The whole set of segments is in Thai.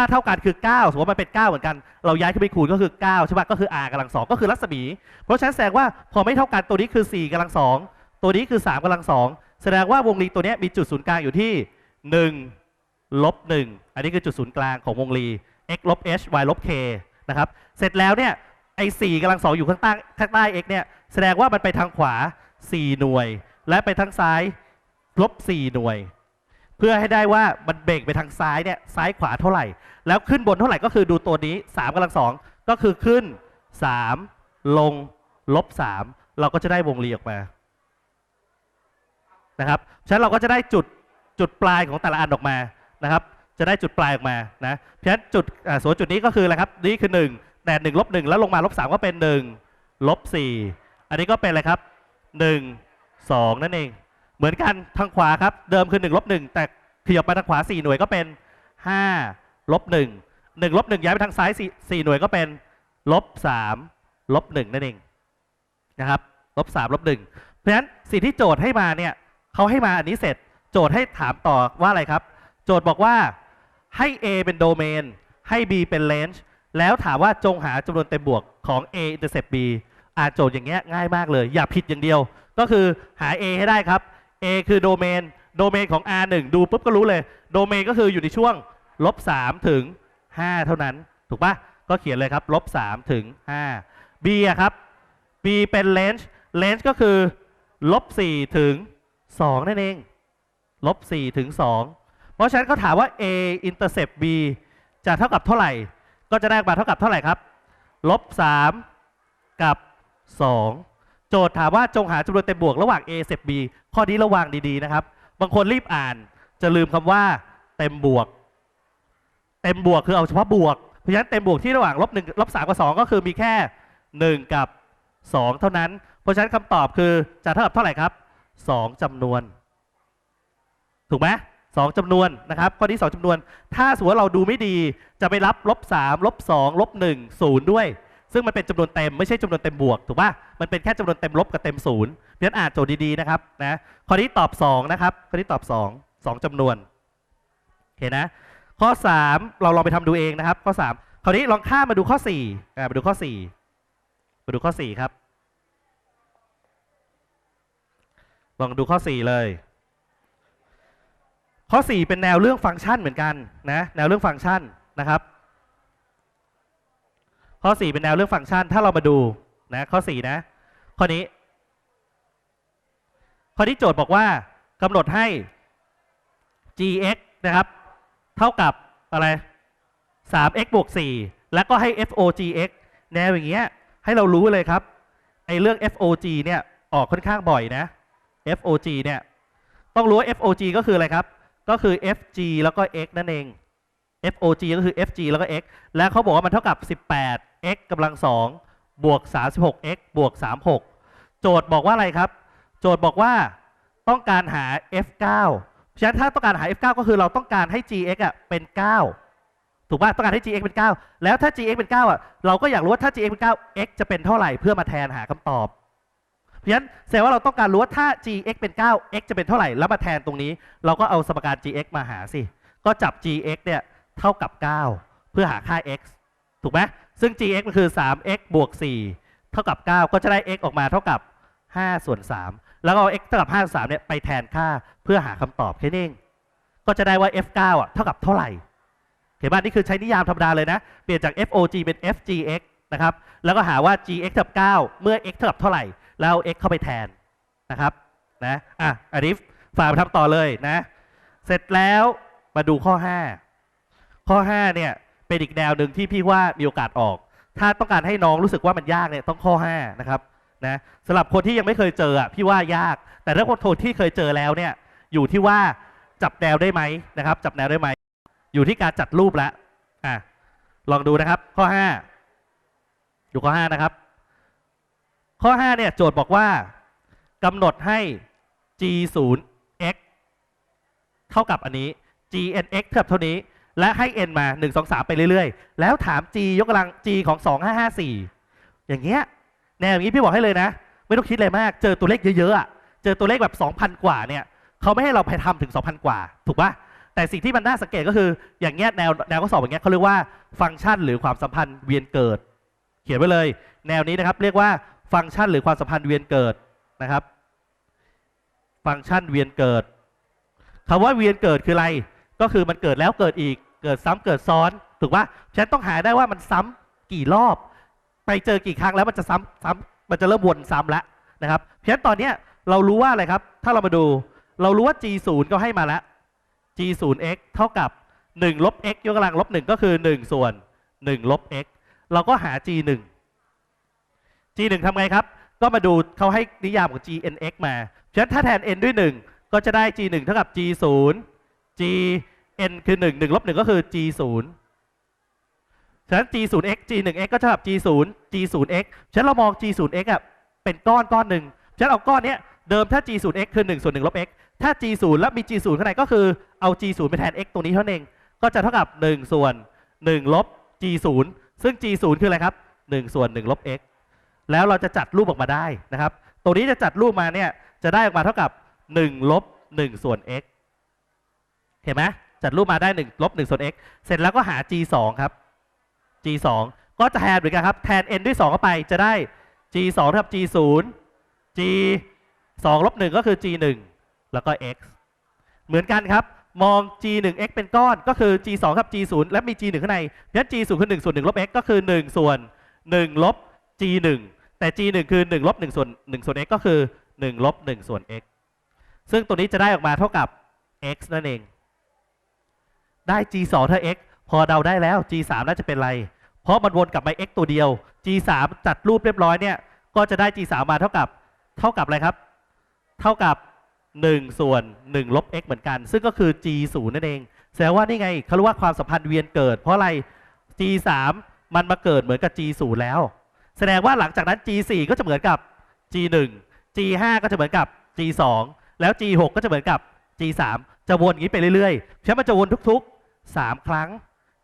ถ้าเท่ากันคือ 9 สมมติว่ามันเป็น 9 เหมือนกัน เราย้ายขึ้นไปคูณก็คือ 9 ใช่ปะก็คือ r กำลังสองก็คือรัศมี เพราะฉะนั้นแสดงว่าพอไม่เท่ากันตัวนี้คือ 4กำลังสองตัวนี้คือ 3กำลังสองแสดงว่าวงรีตัวนี้มีจุดศูนย์กลางอยู่ที่1ลบ1อันนี้คือจุดศูนย์กลางของวงรี x ลบ h y ลบ k นะครับ เสร็จแล้วเนี่ยไอ้4กำลังสองอยู่ข้างใต้ข้างใต้ x เนี่ยแสดงว่ามันไปทางขวา 4 หน่วย และไปทางซ้ายลบ4หน่วย เพื่อให้ได้ว่ามันเบรกไปทางซ้ายเนี่ยซ้ายขวาเท่าไหร่ แล้วขึ้นบนเท่าไหร่ก็คือดูตัวนี้ 3กำลังสองก็คือขึ้น 3 ลงลบ 3 เราก็จะได้วงรีออกมานะครับฉะนั้นเราก็จะได้จุดจุดปลายของแต่ละอันออกมานะครับ จะได้จุดปลายออกมานะเพราะฉะนั้นจุดอ่าส่วนจุดนี้ก็คืออะไรครับนี่คือ1แต่1ลบ1แล้วลงมาลบ3ก็เป็น1ลบ4อันนี้ก็เป็นอะไรครับ 1 2 นั่นเอง เหมือนกันทางขวาครับ เดิมคือ1ลบ1แต่ขยับไปทางขวา 4 หน่วยก็เป็น5ลบ1 1ลบ1ย้ายไปทางซ้าย4 4หน่วยก็เป็นลบ3ลบ1นั่นเองนะครับลบ3ลบ1เพราะฉะนั้นสิ่งที่โจทย์ให้มาเนี่ยเขาให้มาอันนี้เสร็จ โจทย์ให้ถามต่อว่าอะไรครับ โจทย์บอกว่าให้ A เป็นโดเมนให้ B เป็น range แล้วถามว่าจงหาจำนวนเต็มบวกของ A intercept B อ่านโจทย์อย่างเงี้ยง่ายมากเลย อย่าผิดอย่างเดียว ก็คือหา A ให้ได้ครับ A คือโดเมน โดเมนของ R1 ดูปุ๊บก็รู้เลย โดเมนก็คืออยู่ในช่วงลบ3ถึง 5 เท่านั้น ถูกปะก็เขียนเลยครับลบ3ถึง 5 B อะครับ B เป็น range range ก็คือลบ4ถึง 2 นั่นเองลบ4ถึง 2 เพราะฉะนั้นเขาถามว่า A intercept B จะเท่ากับเท่าไหร่ ก็จะได้มาเท่ากับเท่าไหร่ครับลบ3กับ 2 โจทย์ถามว่าจงหาจำนวนเต็มบวกระหว่าง A เซ B ข้อนี้ระวังดีๆนะครับ บางคนรีบอ่านจะลืมคำว่าเต็มบวก เต็มบวกคือเอาเฉพาะบวก เพราะฉะนั้นเต็มบวกที่ระหว่างลบหนึ่งลบสามกับสองก็คือมีแค่หนึ่งกับสองเท่านั้น เพราะฉะนั้นคำตอบคือจะเท่ากับเท่าไหร่ครับสองจำนวน ถูกไหมสองจำนวนนะครับข้อนี้สองจำนวน ถ้าสมมติว่าเราดูไม่ดีจะไปรับลบสามลบสองลบหนึ่งศูนย์ด้วย ซึ่งมันเป็นจำนวนเต็มไม่ใช่จำนวนเต็มบวกถูกป่ะมันเป็นแค่จำนวนเต็มลบกับเต็มศูนย์เพราะฉะนั้นอ่านโจทย์ดีๆนะครับนะข้อนี้ตอบสองนะครับข้อนี้ตอบสองสองจำนวนโอเคนะ ข้อ 3 เราลองไปทำดูเองนะครับ ข้อ 3 คราวนี้ลองข้ามมาดูข้อ4อ่ามาดูข้อ 4 มาดูข้อ 4 ครับ ลองดูข้อ 4 เลย ข้อ 4 เป็นแนวเรื่องฟังก์ชันเหมือนกันนะแนวเรื่องฟังก์ชันนะครับ ข้อ 4 เป็นแนวเรื่องฟังก์ชัน ถ้าเรามาดูนะข้อ 4 นะ ข้อนี้ ข้อนี้โจทย์บอกว่ากำหนดให้ gx นะครับ เท่ากับอะไร 3x บวก 4 แล้วก็ให้ fogx แนวอย่างเงี้ย ให้เรารู้เลยครับไอเรื่อง fog เนี่ยออกค่อนข้างบ่อยนะ fog เนี่ย ต้องรู้ว่า fog ก็คืออะไรครับ ก็คือ fg แล้วก็ x นั่นเอง fog ก็คือ fg แล้วก็ x แล้วเขาบอกว่ามันเท่ากับ 18x กำลัง2บวก 36x บวก 36 โจทย์บอกว่าอะไรครับ โจทย์บอกว่าต้องการหา f9 เพราะฉะนั้นถ้าต้องการหา f9 ก็คือเราต้องการให้ gx อะเป็น 9 ถูกป่ะต้องการให้ gx เป็น 9 แล้วถ้า gx เป็น 9 อะ เราก็อยากรู้ว่าถ้า gx เป็น 9 x จะเป็นเท่าไหร่เพื่อมาแทนหาคำตอบ เพราะฉะนั้นแสดงว่าเราต้องการรู้ว่าถ้า gx เป็น 9 x จะเป็นเท่าไหร่แล้วมาแทนตรงนี้ เราก็เอาสมการ gx มาหาสิ ก็จับ gx เนี่ย เท่ากับ 9 เพื่อหาค่า x ถูกไหมซึ่ง gx มันคือ 3x บวก 4 เท่ากับ 9 ก็จะได้ x ออกมาเท่ากับ 5 ส่วน 3 แล้วเอา x เท่ากับ5ส่วน3เนี่ยไปแทนค่าเพื่อหาคำตอบแค่นี้ก็จะได้ว่า f9 อะเท่ากับเท่าไหร่เห็นป่ะนี่คือใช้นิยามธรรมดาเลยนะ เปลี่ยนจาก fog เป็น fgx นะครับ แล้วก็หาว่า gx เท่ากับ 9 เมื่อ x เท่ากับเท่าไหร่ แล้วเอา x เข้าไปแทนนะครับนะอะอันนี้ฝากไปทำต่อเลยนะ เสร็จแล้วมาดูข้อ 5 ข้อ 5 เนี่ย เป็นอีกแนวหนึ่งที่พี่ว่ามีโอกาสออก ถ้าต้องการให้น้องรู้สึกว่ามันยากเนี่ยต้องข้อ 5 นะครับนะสำหรับคนที่ยังไม่เคยเจออะพี่ว่ายาก แต่ถ้าคนที่เคยเจอแล้วเนี่ยอยู่ที่ว่าจับแนวได้ไหมนะครับ จับแนวได้ไหมอยู่ที่การจัดรูปแล้วอะลองดูนะครับ ข้อ5ดูข้อ 5 นะครับ ข้อ 5 เนี่ยโจทย์บอกว่ากำหนดให้ g 0 x เท่ากับอันนี้ g n x เท่ากับเท่านี้ และให้ n มา 1 2 3 ไปเรื่อยๆ แล้วถาม g ยกกำลัง g ของ 2554 อย่างเงี้ยแนวอย่างนี้พี่บอกให้เลยนะ ไม่ต้องคิดอะไรมาก เจอตัวเลขเยอะๆอะเจอตัวเลขแบบ 2,000 กว่าเนี่ยเขาไม่ให้เราไปทำถึง 2,000 กว่า ถูกปะแต่สิ่งที่มันน่าสังเกตก็คืออย่างเงี้ยแนวแนวข้อสอบอย่างเงี้ยเขาเรียกว่าฟังก์ชันหรือความสัมพันธ์เวียนเกิด เขียนไว้เลย แนวนี้นะครับเรียกว่าฟังก์ชันหรือความสัมพันธ์เวียนเกิดนะครับ ฟังก์ชันเวียนเกิดคำว่าเวียนเกิดคืออะไร ก็คือมันเกิดแล้วเกิดอีกเกิดซ้ำเกิดซ้อนถูกปะฉันต้องหาได้ว่ามันซ้ำกี่รอบ ไปเจอกี่ครั้งแล้วมันจะซ้ำซ้ำมันจะเริ่มวนซ้ำแล้วนะครับเพราะฉะนั้นตอนเนี้ยเรารู้ว่าอะไรครับ ถ้าเรามาดูเรารู้ว่า g 0ก็ให้มาแล้ว g 0 x เท่ากับ1ลบ x ยกกำลังลบ1ก็คือ 1 ส่วน1ลบ x เราก็หา g 1 g 1ทำไงครับ ก็มาดูเขาให้นิยามของ g n x มา ฉะนั้นถ้าแทน n ด้วย 1 ก็จะได้ g 1เท่ากับ g 0 g n คือ1 1ลบ1ก็คือ g 0ฉะนั้น g 0 x g 1 x ก็เท่ากับ g 0 g 0 x ฉะนั้นเรามอง g 0 x อะเป็นก้อนก้อนหนึ่งฉะนั้นเอาก้อนเนี้ยเดิมถ้า g 0 x คือ1ส่วน1ลบ x ถ้า g 0แล้วมี g 0ข้างในก็คือเอา g 0ไปแทน x ตรงนี้เท่านั้นเอง ก็จะเท่ากับ 1 ส่วน 1 ลบ g 0ซึ่ง g 0คืออะไรครับ 1 ส่วน 1 ลบ x แล้วเราจะจัดรูปออกมาได้นะครับ ตรงนี้จะจัดรูปมาเนี่ยจะได้ออกมาเท่ากับ 1 ลบ 1 ส่วน x เห็นไหมจัดรูปมาได้1ลบ1ส่วน x เสร็จแล้วก็หา g 2ครับ g 2ก็จะแทนเหมือนกันครับ แทน n ด้วย 2 เข้าไปจะได้ g 2เท่ากับ g 0 g 2ลบ1ก็คือ g 1แล้วก็ x เหมือนกันครับ มอง g 1 x เป็นก้อนก็คือ g 2กับ g 0และมี g 1ข้างในเพราะฉะนั้น g 0คือ1ส่วน1ลบ x ก็คือ 1 ส่วน 1 ลบ g 1แต่ g 1คือ1ลบ1ส่วน1ส่วน x ก็คือ1ลบ1ส่วน x ซึ่งตัวนี้จะได้ออกมาเท่ากับ x นั่นเอง ได้ g 2 เท่า x พอเดาได้แล้ว g 3 น่าจะเป็นไร เพราะมันวนกลับมา x ตัวเดียว g 3 จัดรูปเรียบร้อยเนี่ย ก็จะได้ g 3 มาเท่ากับ เท่ากับอะไรครับ เท่ากับ 1 ส่วน 1 ลบ x เหมือนกัน ซึ่งก็คือ g 0 นั่นเอง แสดงว่านี่ไงเขาเรียกว่าความสัมพันธ์เวียนเกิด เพราะอะไร g 3 มันมาเกิดเหมือนกับ g 0 แล้ว แสดงว่าหลังจากนั้น g 4 ก็จะเหมือนกับ g 1 g 5 ก็จะเหมือนกับ g 2 แล้ว g 6 ก็จะเหมือนกับ g 3 จะวนอย่างนี้ไปเรื่อยๆฉะนั้นมันจะวนทุก 3 ครั้ง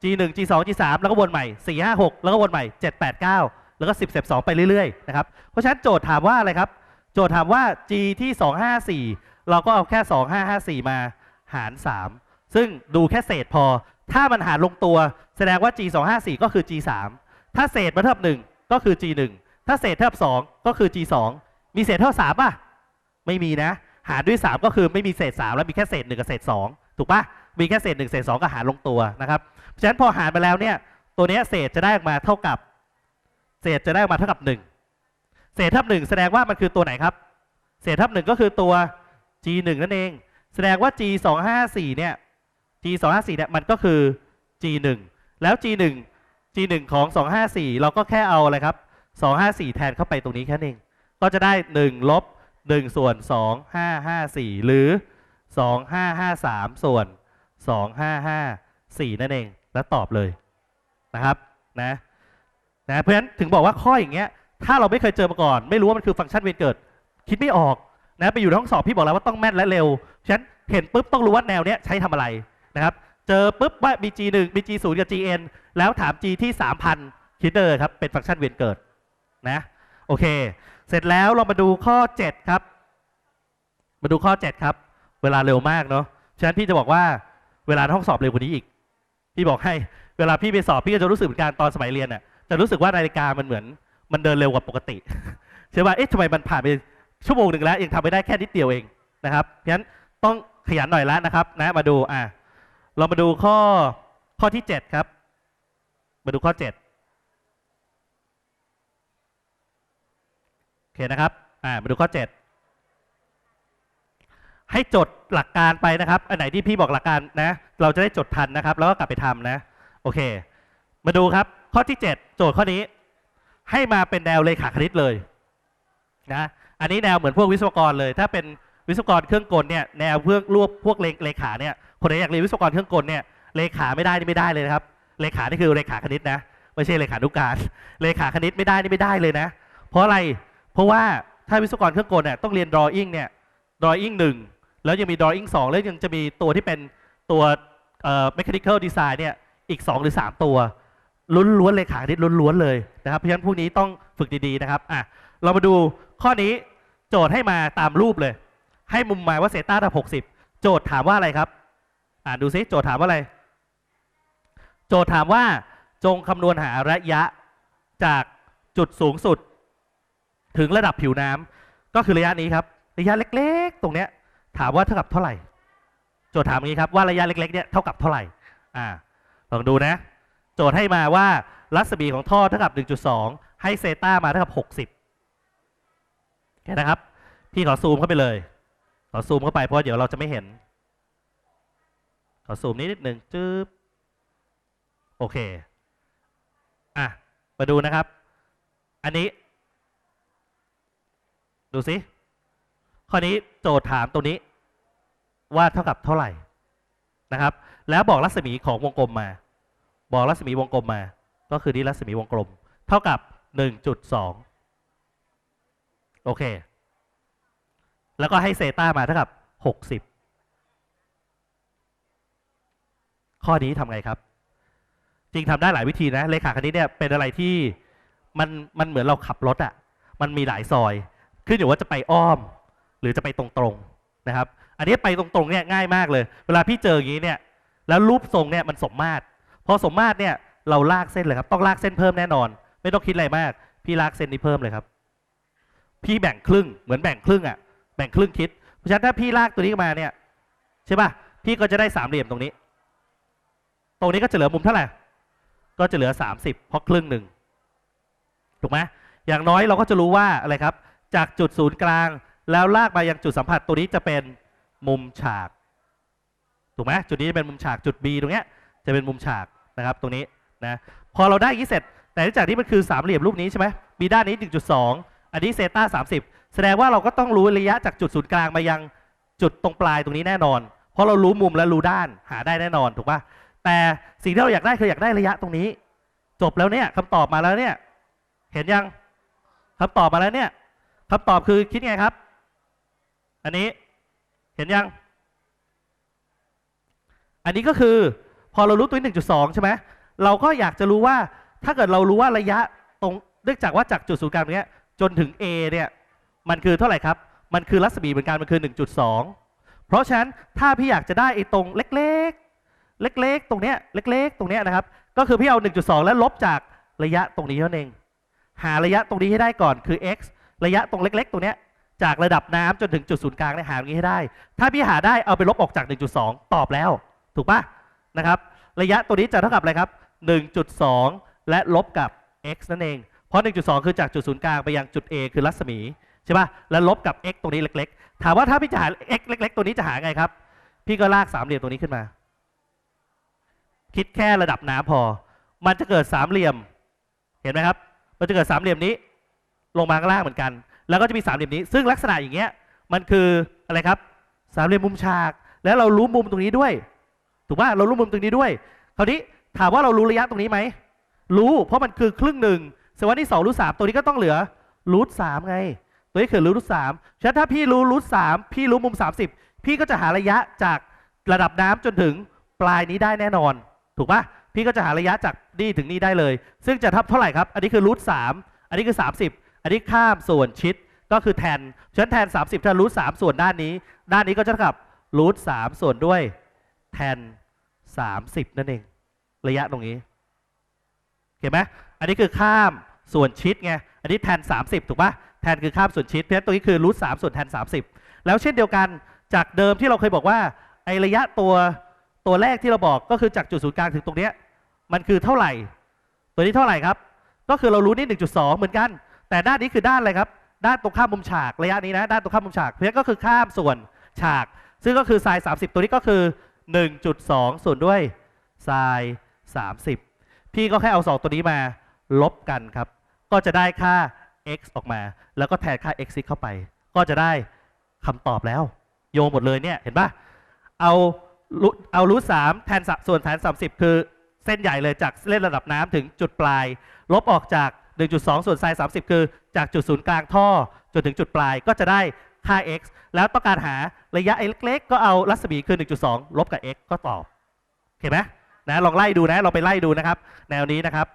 g 1 g 2 g 3 แล้วก็วนใหม่ 4 5 6 แล้วก็วนใหม่ 7 8 9 แล้วก็ 10 12 ไปเรื่อยๆนะครับเพราะฉะนั้นโจทย์ถามว่าอะไรครับ โจทย์ถามว่า g ที่ 254 เราก็เอาแค่ 2554 มาหาร 3 ซึ่งดูแค่เศษพอ ถ้ามันหารลงตัวแสดงว่า g 254 ก็คือ g 3ถ้าเศษมาเท่ากับ1ก็คือ g 1ถ้าเศษเท่ากับ2ก็คือ g 2มีเศษเท่า3ป่ะไม่มีนะ หารด้วย 3 ก็คือไม่มีเศษ 3 แล้วมีแค่เศษ 1 กับเศษ 2 ถูกปะ มีแค่เศษ1เศษ2ก็หารลงตัวนะครับเพราะฉะนั้นพอหารมาแล้วเนี่ยตัวเนี้ยเศษจะได้ออกมาเท่ากับ เศษจะได้ออกมาเท่ากับ1เศษเท่ากับ1แสดงว่ามันคือตัวไหนครับ เศษเท่ากับ1ก็คือตัว g 1นั่นเอง แสดงว่า g 2 5 4เนี่ย g 2 5 4เนี่ยมันก็คือ g 1แล้ว g 1 g 1ของ254เราก็แค่เอาอะไรครับ254แทนเข้าไปตรงนี้แค่นั้นเอง ก็จะได้1ลบ1ส่วน2554หรือ2553ส่วน 2554 นั่นเอง แล้วตอบเลยนะครับนะนะเพราะฉะนั้นถึงบอกว่าข้ออย่างเงี้ยถ้าเราไม่เคยเจอมาก่อน ไม่รู้ว่ามันคือฟังก์ชันเวียนเกิด คิดไม่ออกนะไปอยู่ในห้องสอบพี่บอกแล้วว่าต้องแม่นและเร็วฉะนั้นเห็นปุ๊บต้องรู้ว่าแนวเนี้ยใช้ทำอะไรนะครับเจอปุ๊บว่า BG 1 BG 0กับ GN แล้วถาม G ที่ 3,000 คิดเลยครับ เป็นฟังก์ชันเวียนเกิดนะโอเค เสร็จแล้วเรามาดูข้อ 7 ครับ มาดูข้อ 7 ครับ เวลาเร็วมากเนาะฉะนั้นพี่จะบอกว่า เวลาในห้องสอบเร็วกว่านี้อีก พี่บอกให้เวลาพี่ไปสอบพี่ก็จะรู้สึกเหมือนกันตอนสมัยเรียนน่ะจะรู้สึกว่านาฬิกามันเหมือน มันเดินเร็วกว่าปกติใช่ป่ะเอ๊ะทำไมมันผ่านไปชั่วโมงหนึ่งแล้วยังทำไม่ได้แค่นิดเดียวเองนะครับเพราะฉะนั้นต้องขยันหน่อยแล้วนะครับ นะมาดูอะเรามาดูข้อข้อที่ 7 ครับ มาดูข้อ 7โอเคนะครับอ่ามาดูข้อ 7 ให้จดหลักการไปนะครับ อันไหนที่พี่บอกหลักการนะ เราจะได้จดทันนะครับ แล้วก็กลับไปทำนะ โอเค มาดูครับ ข้อที่ 7 โจทย์ข้อนี้ ให้มาเป็นแนวเลขาคณิตเลยนะ อันนี้แนวเหมือนพวกวิศวกรเลย ถ้าเป็นวิศวกรเครื่องกลเนี่ย แนวเพื่อรวบพวกเลเลขาเนี่ย คนไหนอยากเรียนวิศวกรเครื่องกลเนี่ย เลขาไม่ได้นี่ไม่ได้เลยนะครับ เลขานี่คือเลขาคณิตนะ ไม่ใช่เลขานุการ เลขาคณิตไม่ได้นี่ไม่ได้เลยนะ เพราะอะไร เพราะว่าถ้าวิศวกรเครื่องกลเนี่ยต้องเรียน drawing เนี่ย drawing หนึ่ง แล้วยังมี drawing 2 แล้วยังจะมีตัวที่เป็นตัว mechanical design เนี่ยอีก 2 หรือ 3 ตัวล้วนๆเลยขาคณิตล้วนๆเลยนะครับเพราะฉะนั้นพวกนี้ต้องฝึกดีๆนะครับอะเรามาดูข้อนี้โจทย์ให้มาตามรูปเลย ให้มุมหมายว่าเซต้าเท่า60โจทย์ถามว่าอะไรครับอ่าดูซิโจทย์ถามว่าอะไร โจทย์ถามว่าจงคำนวณหาระยะจากจุดสูงสุด ถึงระดับผิวน้ำก็คือระยะนี้ครับ ระยะเล็กๆ ตรงเนี้ย ถามว่าเท่ากับเท่าไหร่ โจทย์ถามอย่างนี้ครับว่าระยะเล็กๆเนี่ยเท่ากับเท่าไหร่อ่าลองดูนะ โจทย์ให้มาว่ารัศมีของท่อเท่ากับ 1.2 ให้เซต้ามาเท่ากับ 60แค่นะครับ พี่ขอซูมเข้าไปเลย ขอซูมเข้าไปเพราะเดี๋ยวเราจะไม่เห็น ขอซูมนิดนิดหนึ่งจึ๊บโอเคอะมาดูนะครับ อันนี้ ดูสิ ข้อนี้โจทย์ถามตรงนี้ว่าเท่ากับเท่าไหร่นะครับ แล้วบอกรัศมีของวงกลมมา บอกรัศมีวงกลมมา ก็คือนี่รัศมีวงกลม เท่ากับ 1.2 โอเค แล้วก็ให้เซต้ามาเท่ากับ 60 ข้อนี้ทำไงครับ จริงทำได้หลายวิธีนะ เลขาคณิตเนี่ยเป็นอะไรที่มันมันเหมือนเราขับรถอะ่ะ มันมีหลายซอย ขึ้นอยู่ว่าจะไปอ้อม หรือจะไปตรงๆนะครับ อันนี้ไปตรงๆเนี่ยง่ายมากเลย เวลาพี่เจออย่างนี้เนี่ยแล้วรูปทรงเนี่ยมันสมมาตรพอสมมาตรเนี่ยเราลากเส้นเลยครับต้องลากเส้นเพิ่มแน่นอน ไม่ต้องคิดอะไรมาก พี่ลากเส้นนี้เพิ่มเลยครับ พี่แบ่งครึ่งเหมือนแบ่งครึ่งอะ่ะแบ่งครึ่งคิดเพราะฉะนั้นถ้าพี่ลากตัวนี้มาเนี่ยใช่ป่ะพี่ก็จะได้สามเหลี่ยมตรงนี้ ตรงนี้ก็จะเหลือมุมเท่าไหร่ก็จะเหลือ 30 เพราะครึ่งหนึ่งถูกไหมอย่างน้อยเราก็จะรู้ว่าอะไรครับ จากจุดศูนย์กลาง แล้วลากมายังจุดสัมผัสตัวนี้จะเป็นมุมฉาก ถูกไหมจุดนี้จะเป็นมุมฉากจุด B ตรงเนี้ยจะเป็นมุมฉากนะครับ ตรงนี้นะพอเราได้อย่างนี้เสร็จ แต่เนื่องจากที่มันคือสามเหลี่ยมรูปนี้ใช่ไหมมีด้านนี้ 1.2 อันนี้เซต้า30 แสดงว่าเราก็ต้องรู้ระยะจากจุดศูนย์กลางมายังจุดตรงปลายตรงนี้แน่นอน เพราะเรารู้มุมและรู้ด้านหาได้แน่นอนถูกปะแต่สิ่งที่เราอยากได้คืออยากได้ระยะตรงนี้ จบแล้วเนี่ยคำตอบมาแล้วเนี่ย เห็นยังคำตอบมาแล้วเนี่ยคำตอบคือคิดไงครับ อันนี้เห็นยัง อันนี้ก็คือพอเรารู้ตัว1.2ใช่ไหมเราก็อยากจะรู้ว่าถ้าเกิดเรารู้ว่าระยะตรงเนื่องจากว่าจากจุดศูนย์กลางตรงเนี้ยจนถึง A เนี่ยมันคือเท่าไหร่ครับ มันคือรัศมีเหมือนกันมันคือ 1.2 เพราะฉะนั้นถ้าพี่อยากจะได้ไอ้ตรงเล็กๆ เล็กๆ ตรงเนี้ยเล็ก ๆ ตรงเนี้ยนะครับ ก็คือพี่เอา 1.2 แล้วลบจากระยะตรงนี้เท่านั้นเอง หาระยะตรงนี้ให้ได้ก่อนคือ x ระยะตรงเล็ก ๆ ตรงเนี้ย จากระดับน้ำจนถึงจุดศูนย์กลางเนี่ยหาตรงนี้ให้ได้ ถ้าพี่หาได้เอาไปลบออกจาก 1.2 ตอบแล้ว ถูกปะนะครับระยะตัวนี้จะเท่ากับอะไรครับ 1.2 และลบกับ x นั่นเอง เพราะ 1.2 คือจากจุดศูนย์กลางไปยังจุด A คือรัศมีใช่ปะแล้วลบกับ x ตรงนี้เล็ก ๆ ถามว่าถ้าพี่จะหา x เล็ก ๆ ตัวนี้จะหาไงครับ พี่ก็ลากสามเหลี่ยมตัวนี้ขึ้นมา คิดแค่ระดับน้ำพอ มันจะเกิดสามเหลี่ยม เห็นไหมครับ มันจะเกิดสามเหลี่ยมนี้ ลงมาข้างล่างเหมือนกัน แล้วก็จะมีสามเหลี่ยมนี้ ซึ่งลักษณะอย่างเงี้ยมันคืออะไรครับสามเหลี่ยมมุมฉาก แล้วเรารู้มุมตรงนี้ด้วย ถูกป่ะเรารู้มุมตรงนี้ด้วย คราวนี้ถามว่าเรารู้ระยะตรงนี้ไหมรู้ เพราะมันคือครึ่งหนึ่งสมมติที่สองรูทสามตัวนี้ก็ต้องเหลือรูทสามไง ตัวนี้คือรูทสามฉะนั้นถ้าพี่รู้รูทสามพี่รู้มุม30พี่ก็จะหาระยะจากระดับน้ำจนถึงปลายนี้ได้แน่นอน ถูกปะพี่ก็จะหาระยะจากนี่ถึงนี่ได้เลย ซึ่งจะทับเท่าไหร่ครับ อันนี้คือรูทสามอันนี้คือ30 อันนี้ข้ามส่วนชิดก็คือแทนฉะนั้นแทน 30ถ้ารูทสามส่วนด้านนี้ ด้านนี้ก็จะเท่ากับรูทสามส่วนด้วยแทน 30 นั่นเอง ระยะตรงนี้เห็นไหมอันนี้คือข้ามส่วนชิดไงอันนี้แทน 30 ถูกปะแทนคือข้ามส่วนชิดเพราะฉะนั้นตรงนี้คือรูทสามส่วนแทน 30 แล้วเช่นเดียวกันจากเดิมที่เราเคยบอกว่าไอระยะตัวตัวแรกที่เราบอกก็คือจากจุดศูนย์กลางถึงตรงเนี้ยมันคือเท่าไหร่ ตัวนี้เท่าไหร่ครับ ก็คือเรารู้นี่1.2 เหมือนกัน แต่ด้านนี้คือด้านอะไรครับ ด้านตรงข้ามมุมฉากระยะนี้นะ ด้านตรงข้ามมุมฉากเพราะฉะนั้นก็คือข้ามส่วนฉาก ซึ่งก็คือไซน์30 ตัวนี้ก็คือ 1.2 ส่วนด้วยไซน์30 พี่ก็แค่เอา 2 ตัวนี้มาลบกันครับ ก็จะได้ค่า x ออกมา แล้วก็แทนค่า x เข้าไป ก็จะได้คำตอบแล้ว โยงหมดเลยเนี่ยเห็นปะเอารูเอารูทสามแทนสะส่วนแทน30 คือเส้นใหญ่เลยจากเส้นระดับน้ำถึงจุดปลาย ลบออกจาก 1.2 ส่วนไซน์30 คือจากจุดศูนย์กลางท่อจนถึงจุดปลายก็จะได้ค่า x แล้วต้องการหาระยะเล็กๆ ก็เอารัศมีคือ 1.2 ลบกับ x ก็ตอบเห็นไหมนะลองไล่ดูนะลองไปไล่ดูนะครับ แนวนี้นะครับ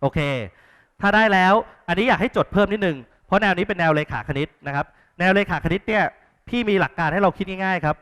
โอเค ถ้าได้แล้วอันนี้อยากให้จดเพิ่มนิดนึง เพราะแนวนี้เป็นแนวเลขาคณิตนะครับ แนวเลขาคณิตเนี่ยพี่มีหลักการให้เราคิดง่ายๆครับ